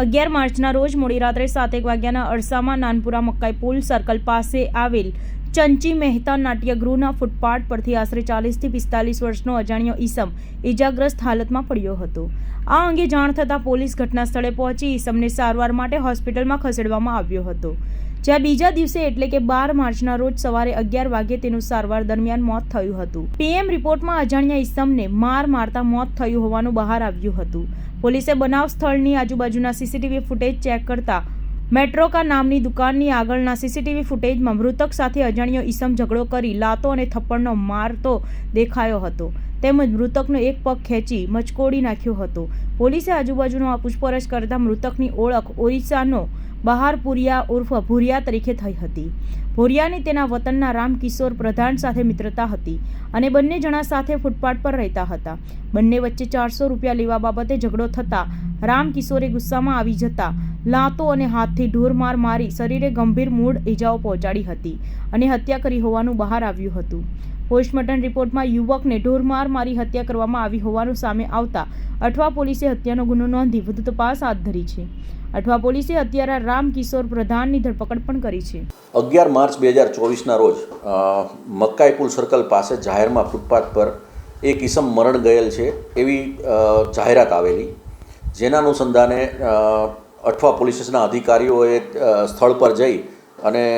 અગિયાર માર્ચના રોજ મોડી રાત્રે સાતેક વાગ્યાના અરસામાં નાનપુરા મકાઈ પુલ સર્કલ પાસે આવેલ ચંચી મહેતા નાટ્યગૃહના ફૂટપાથ પરથી આશરે ચાલીસથી પિસ્તાલીસ વર્ષનો અજાણ્યો ઈસમ ઇજાગ્રસ્ત હાલતમાં પડ્યો હતો. આ અંગે જાણ થતાં પોલીસ ઘટના સ્થળે પહોંચી ઈસમને સારવાર માટે હોસ્પિટલમાં ખસેડવામાં આવ્યો હતો. જ્યાં બીજા દિવસે એટલે કે બાર માર્ચના રોજ સવારે અગિયાર વાગે તેનું સારવાર દરમિયાન મોત થયું હતું. પીએમ રિપોર્ટમાં અજાણ્યા ઈસમને માર મારતા મોત થયું હોવાનું બહાર આવ્યું હતું. પોલીસે બનાવ સ્થળની આજુબાજુના સીસીટીવી ફૂટેજ ચેક કરતા મેટ્રોકા નામની દુકાનની આગળના સીસીટીવી ફૂટેજમાં મૃતક સાથે અજાણ્યો ઈસમ ઝઘડો કરી લાતો અને થપ્પડનો મારતો દેખાયો હતો. તેમજ મૃતકનો એક પગ ખેંચી મચકોડી નાખ્યો હતો. પોલીસે આજુબાજુનો પૂછપરછ કરતા મૃતકની ઓળખ ઓરિસ્સાનો બહારપુરિયા ઉર્ફ ભુરિયા તરીકે થઈ હતી. ભુરિયાની તેના વતનના રામકિશોર પ્રધાન સાથે મિત્રતા હતી અને બંને જણા સાથે ફૂટપાથ પર રહેતા હતા. બંને વચ્ચે ચારસો રૂપિયા લેવા બાબતે ઝઘડો થતાં રામકિશોરે ગુસ્સામાં આવી જતા લાતો અને હાથથી ઢોરમાર મારી શરીરે ગંભીર મૂળ ઈજાઓ પહોંચાડી હતી અને હત્યા કરી હોવાનું બહાર આવ્યું હતું. પોસ્ટમોર્ટમ રિપોર્ટમાં યુવકને ઢોરમાર મારી હત્યા કરવામાં આવી હોવાનું સામે આવતા અઠવા પોલીસે હત્યાનો ગુનો નોંધી વધુ તપાસ હાથ ધરી છે. અઠવા પોલીસે હત્યારા રામકિશોર પ્રધાનની ધરપકડ પણ કરી છે. અગિયાર માર્ચ બે હજાર ચોવીસના રોજ મક્કાઈ સર્કલ પાસે જાહેરમાં ફૂટપાથ પર એક ઈસમ મરણ ગયેલ છે એવી જાહેરાત આવેલી. જેના અનુસંધાને અઠવા પોલીસ સ્ટેશનના અધિકારીઓએ સ્થળ પર જઈ અને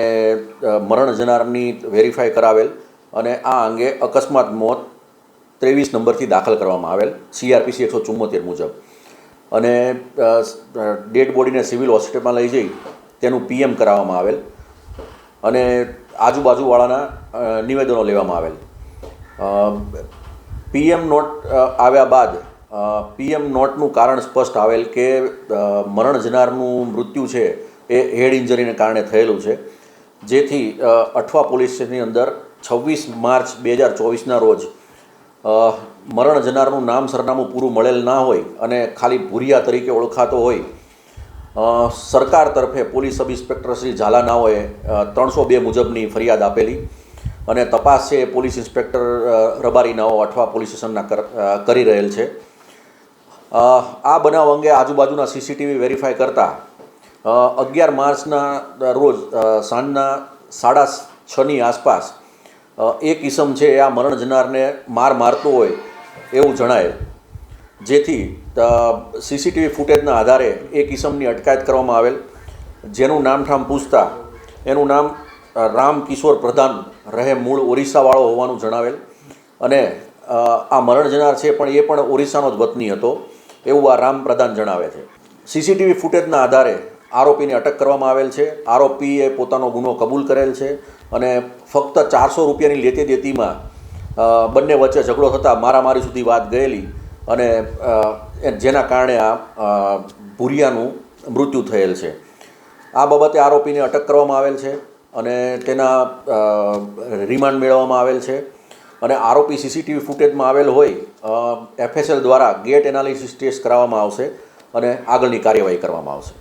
મરણ જનારની વેરીફાઈ કરાવેલ. અને આ અંગે અકસ્માત મોત ત્રેવીસ નંબરથી દાખલ કરવામાં આવેલ સીઆરપીસી એકસો ચુમ્મોતેર મુજબ. અને ડેડ બોડીને સિવિલ હોસ્પિટલમાં લઈ જઈ તેનું પીએમ કરાવવામાં આવેલ અને આજુબાજુવાળાના નિવેદનો લેવામાં આવેલ. પીએમ નોટ આવ્યા બાદ પીએમ નોટનું કારણ સ્પષ્ટ આવેલ કે મરણ જનારનું મૃત્યુ છે એ હેડ ઇન્જરીને કારણે થયેલું છે. જેથી અઠવા પોલીસ સ્ટેશનની અંદર છવ્વીસ માર્ચ બે હજાર ચોવીસના રોજ મરણ જનારનું નામ સરનામું પૂરું મળેલ ના હોય અને ખાલી ભૂરિયા તરીકે ઓળખાતો હોય સરકાર તરફે પોલીસ સબ ઇન્સ્પેક્ટર શ્રી ઝાલાનાઓએ ત્રણસો બે મુજબની ફરિયાદ આપેલી અને તપાસ છે પોલીસ ઇન્સ્પેક્ટર રબારીનાઓ અઠવા પોલીસ સ્ટેશનના કરી રહેલ છે. આ બનાવ અંગે આજુબાજુના સીસીટીવી વેરીફાઈ કરતાં અગિયાર માર્ચના રોજ સાંજના સાડા છની આસપાસ એક ઇસમ છે, એ આ મરણ જનારને માર મારતો હોય એવું જણાય. જેથી સીસીટીવી ફૂટેજના આધારે એક કિસમની અટકાયત કરવામાં આવેલ. જેનું નામઠામ પૂછતા, એનું નામ રામ કિશોર પ્રધાન રહે મૂળ ઓરિસ્સાવાળો હોવાનું જણાવેલ. અને આ મરણ જનાર છે, પણ એ પણ ઓરિસ્સાનો જ વતની હતો, એવું આ રામ પ્રધાન જણાવે છે. સીસીટીવી ફૂટેજના આધારે આરોપીને અટક કરવામાં આવેલ છે. આરોપીએ પોતાનો ગુનો કબૂલ કરેલ છે અને ફક્ત ચારસો રૂપિયાની લેતી દેતીમાં બંને વચ્ચે ઝઘડો થતાં મારામારી સુધી વાત ગયેલી અને જેના કારણે આ ભૂરિયાનું મૃત્યુ થયેલ છે. આ બાબતે આરોપીને અટક કરવામાં આવેલ છે અને તેના રિમાન્ડ મેળવવામાં આવેલ છે અને આરોપી સીસીટીવી ફૂટેજમાં આવેલ હોય એફએસએલ દ્વારા ગેટ એનાલિસિસ ટેસ્ટ કરાવવામાં આવશે અને આગળની કાર્યવાહી કરવામાં આવશે.